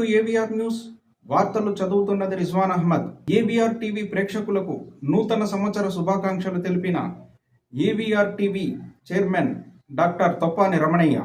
To AVR news వార్తలు చదువుతున్నది Rizwan Ahmed. AVR TV ప్రేక్షకులకు నూతన సంవత్సర శుభాకాంక్షలు తెలిపిన AVR TV chairman doctor Toppani Ramanaiah.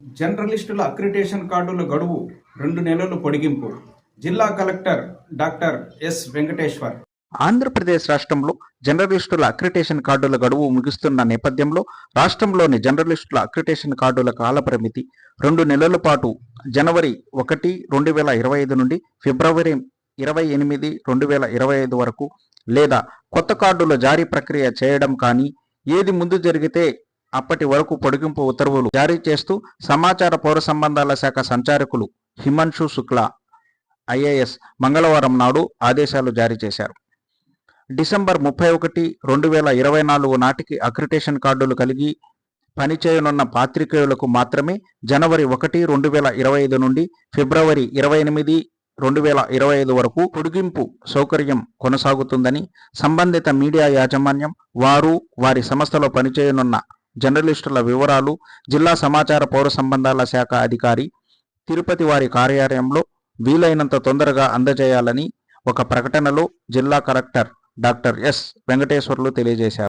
జర్నలిస్టుల అక్రిటేషన్ కార్డుల గడువు రెండు నెలలు పొడిగింపు. జిల్లా collector doctor S Venkateshwar. Andhra Pradesh రాష్ట్రంలో జర్నలిస్టుల అక్రిటేషన్ కార్డుల గడువు ముగుస్తున్న నేపథ్యంలో రాష్ట్రంలోని జర్నలిస్టుల అక్రిటేషన్ కార్డుల కాలపరిమితి రెండు నెలల పాటు జనవరి ఒకటి రెండు వేల ఇరవై ఐదు నుండి ఫిబ్రవరి ఇరవై ఎనిమిది రెండు వేల ఇరవై ఐదు వరకు లేదా కొత్త కార్డుల జారీ ప్రక్రియ చేయడం కానీ ఏది ముందు జరిగితే అప్పటి వరకు పొడిగింపు ఉత్తర్వులు జారీ చేస్తూ సమాచార పౌర సంబంధాల శాఖ సంచారకులు హిమాంశు శుక్లా ఐఏఎస్ మంగళవారం నాడు ఆదేశాలు జారీ చేశారు. డిసెంబర్ ముప్పై ఒకటి రెండు వేల ఇరవై నాలుగు నాటికి అక్రిటేషన్ కార్డులు కలిగి పనిచేయనున్న పాత్రికేయులకు మాత్రమే జనవరి ఒకటి రెండు వేల ఇరవై ఐదు నుండి ఫిబ్రవరి ఇరవై ఎనిమిది రెండు వేల ఇరవై ఐదు వరకు పొడిగింపు సౌకర్యం కొనసాగుతుందని సంబంధిత మీడియా యాజమాన్యం వారు వారి సంస్థలో పనిచేయనున్న జర్నలిస్టుల వివరాలు జిల్లా సమాచార పౌర సంబంధాల శాఖ అధికారి తిరుపతి వారి కార్యాలయంలో వీలైనంత తొందరగా అందజేయాలని ఒక ప్రకటనలో జిల్లా కలెక్టర్ డాక్టర్ ఎస్ వెంకటేశ్వర్లు తెలియజేశారు.